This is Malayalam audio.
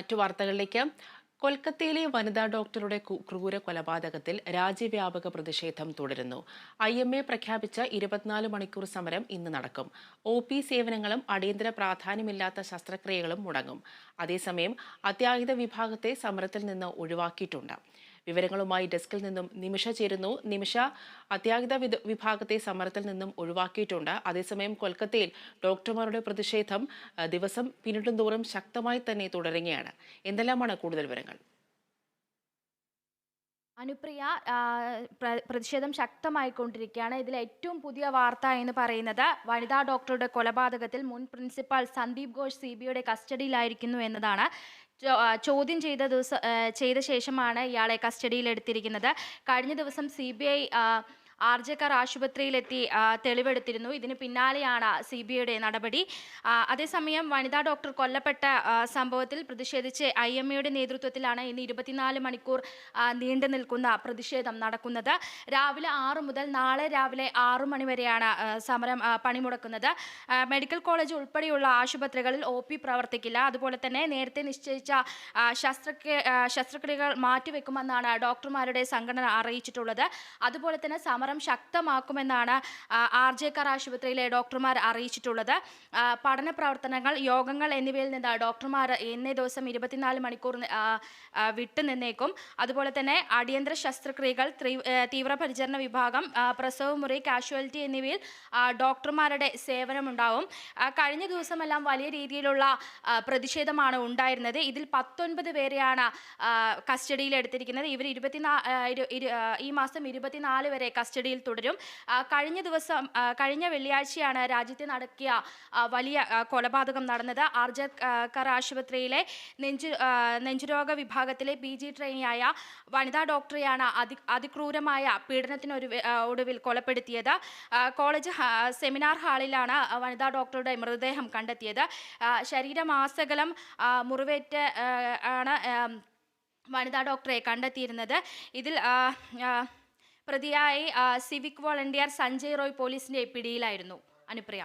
മറ്റു വാർത്തകളിലേക്ക്. കൊൽക്കത്തയിലെ വനിതാ ഡോക്ടറുടെ ക്രൂര കൊലപാതകത്തിൽ രാജ്യവ്യാപക പ്രതിഷേധം തുടരുന്നു. ഐ എം എ പ്രഖ്യാപിച്ച ഇരുപത്തിനാല് മണിക്കൂർ സമരം ഇന്ന് നടക്കും. ഒ പി സേവനങ്ങളും അടിയന്തര പ്രാധാന്യമില്ലാത്ത ശസ്ത്രക്രിയകളും മുടങ്ങും. അതേസമയം അത്യാഹിത വിഭാഗത്തെ സമരത്തിൽ നിന്ന് ഒഴിവാക്കിയിട്ടുണ്ട്. വിവരങ്ങളുമായി ഡെസ്കിൽ നിന്നും നിമിഷ ചേരുന്നു. നിമിഷ അത്യാഹിത വിഭാഗത്തെ സമരത്തിൽ നിന്നും ഒഴിവാക്കിയിട്ടുണ്ട്. അതേസമയം കൊൽക്കത്തയിൽ ഡോക്ടർമാരുടെ പ്രതിഷേധം ദിവസം പിന്നിടും തോറും ശക്തമായി തന്നെ തുടരുകയാണ്. എന്തെല്ലാമാണ് കൂടുതൽ വിവരങ്ങൾ? അനുപ്രിയ പ്രതിഷേധം ശക്തമായിക്കൊണ്ടിരിക്കുകയാണ്. ഇതിൽ ഏറ്റവും പുതിയ വാർത്ത എന്ന് പറയുന്നത് വനിതാ ഡോക്ടറുടെ കൊലപാതകത്തിൽ മുൻ പ്രിൻസിപ്പാൾ സന്ദീപ് ഘോഷ് സി ബിയുടെ കസ്റ്റഡിയിലായിരിക്കുന്നു എന്നതാണ്. ചോദ്യം ചെയ്ത ദിവസം ചെയ്ത ശേഷമാണ് ഇയാളെ കസ്റ്റഡിയിൽ എടുത്തിരിക്കുന്നത് കഴിഞ്ഞ ദിവസം C B I R G Kar ആശുപത്രിയിലെത്തി തെളിവെടുത്തിരുന്നു. ഇതിന് പിന്നാലെയാണ് സി ബി ഐയുടെ നടപടി അതേസമയം വനിതാ ഡോക്ടർ കൊല്ലപ്പെട്ട സംഭവത്തിൽ പ്രതിഷേധിച്ച് ഐ എം എയുടെ നേതൃത്വത്തിലാണ് ഇന്ന് ഇരുപത്തിനാല് മണിക്കൂർ നീണ്ടു നിൽക്കുന്ന പ്രതിഷേധം നടക്കുന്നത്. രാവിലെ ആറ് മുതൽ നാളെ രാവിലെ ആറു മണി വരെയാണ് സമരം പണിമുടക്കുന്നത്. മെഡിക്കൽ കോളേജ് ഉൾപ്പെടെയുള്ള ആശുപത്രികളിൽ ഒ പി പ്രവർത്തിക്കില്ല. അതുപോലെ തന്നെ നേരത്തെ നിശ്ചയിച്ച ശസ്ത്രക്രിയ ശസ്ത്രക്രിയകൾ മാറ്റിവെക്കുമെന്നാണ് ഡോക്ടർമാരുടെ സംഘടന അറിയിച്ചിട്ടുള്ളത്. അതുപോലെ തന്നെ സമരം ശക്തമാക്കുമെന്നാണ് ആർ ജെ കാർ ആശുപത്രിയിലെ ഡോക്ടർമാർ അറിയിച്ചിട്ടുള്ളത്. പഠന പ്രവർത്തനങ്ങൾ യോഗങ്ങൾ എന്നിവയിൽ നിന്ന് ഡോക്ടർമാർ ഇന്നേ ദിവസം ഇരുപത്തിനാല് മണിക്കൂർ വിട്ടു നിന്നേക്കും. അതുപോലെ തന്നെ അടിയന്തര ശസ്ത്രക്രിയകൾ തീവ്രപരിചരണ വിഭാഗം പ്രസവമുറി കാഷ്വാലിറ്റി എന്നിവയിൽ ഡോക്ടർമാരുടെ സേവനമുണ്ടാവും. കഴിഞ്ഞ ദിവസമെല്ലാം വലിയ രീതിയിലുള്ള പ്രതിഷേധമാണ് ഉണ്ടായിരുന്നത്. ഇതിൽ പത്തൊൻപത് പേരെയാണ് കസ്റ്റഡിയിൽ എടുത്തിരിക്കുന്നത് ഇവർ ഇരുപത്തിനാ ഈ മാസം ഇരുപത്തിനാല് വരെ കസ്റ്റഡിയിൽ തുടരും. കഴിഞ്ഞ ദിവസം കഴിഞ്ഞ വെള്ളിയാഴ്ചയാണ് രാജ്യത്തെ നടക്കിയ വലിയ കൊലപാതകം നടന്നത്. ആർജക്കർ ആശുപത്രിയിലെ നെഞ്ചു നെഞ്ചുരോഗ വിഭാഗത്തിലെ പി ജി ട്രെയിനിയായ വനിതാ ഡോക്ടറെയാണ് അതി അതിക്രൂരമായ പീഡനത്തിനൊരു ഒരു ഒടുവിൽ കൊലപ്പെടുത്തിയത്. കോളേജ് സെമിനാർ ഹാളിലാണ് വനിതാ ഡോക്ടറുടെ മൃതദേഹം കണ്ടെത്തിയത്. ശരീരമാസകലം മുറിവേറ്റ് ആണ് വനിതാ ഡോക്ടറെ കണ്ടെത്തിയിരുന്നത്. ഇതിൽ പ്രതിയായി സിവിക് വോളണ്ടിയർ സഞ്ജയ് റോയ് പോലീസിന്റെ പിടിയിലായിരുന്നു അനുപ്രിയ.